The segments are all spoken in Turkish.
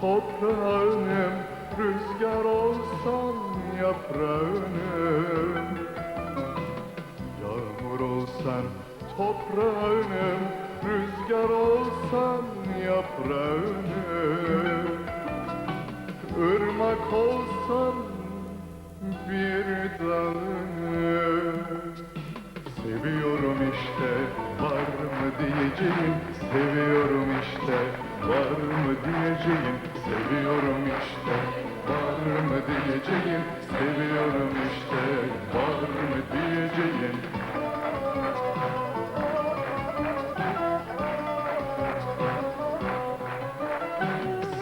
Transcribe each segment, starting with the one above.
Toprağınım Rüzgar olsam yaprağınım Yağmur olsam toprağınım Rüzgar olsam yaprağınım Irmak olsam bir dalınım Seviyorum işte var mı diyeceğim? Seviyorum işte var mı diyeceğim? Seviyorum işte. Var mı diyeceğim? Seviyorum işte. Var mı diyeceğim?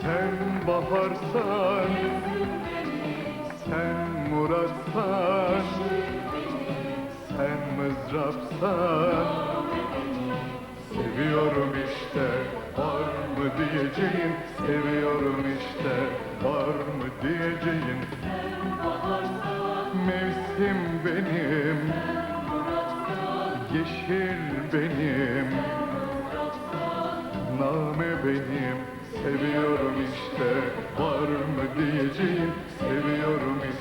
Sen baharsan Sen muratsan Sen mızrapsan Seviyorum işte. Var mı diyeceğin Seviyorum işte. Var mı diyeceğin Mevsim benim. Yeşil benim. Name benim. Seviyorum işte. Var mı diyeceğim? Seviyorum işte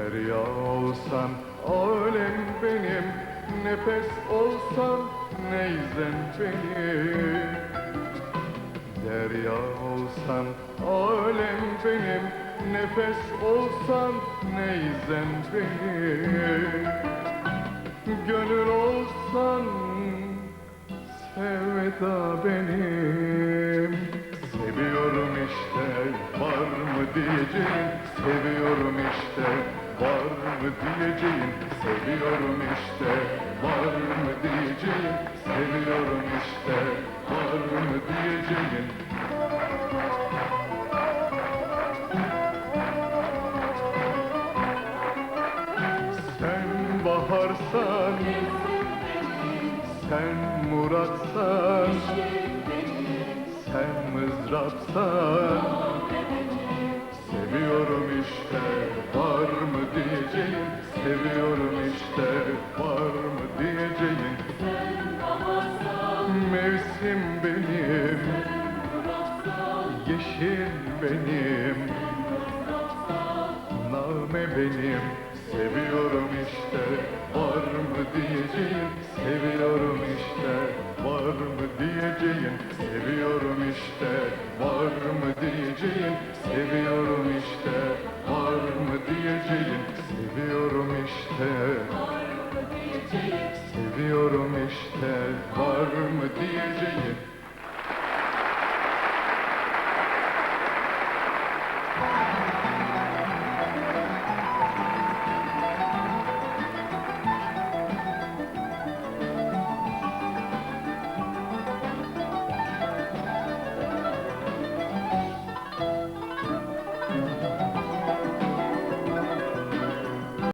Derya olsan alem benim Nefes olsan neyzen benim. Derya olsan alem benim Nefes olsan neyzen benim. Gönül olsan sevda benim. Seviyorum işte var mı diyeceğin Seviyorum işte var mı diyeceğin Seviyorum işte. Var mı diyeceğin Seviyorum işte. Var mı diyeceğin Sen baharsan Sen muratsan Sen mızrapsan Seviyorum işte. Var mı diyeceğin Seviyorum işte. Var mı diyeceğin Mevsim benim Yeşil benim. Name benim Seviyorum işte. Var mı diyeceğin Seviyorum var mı diyeceğin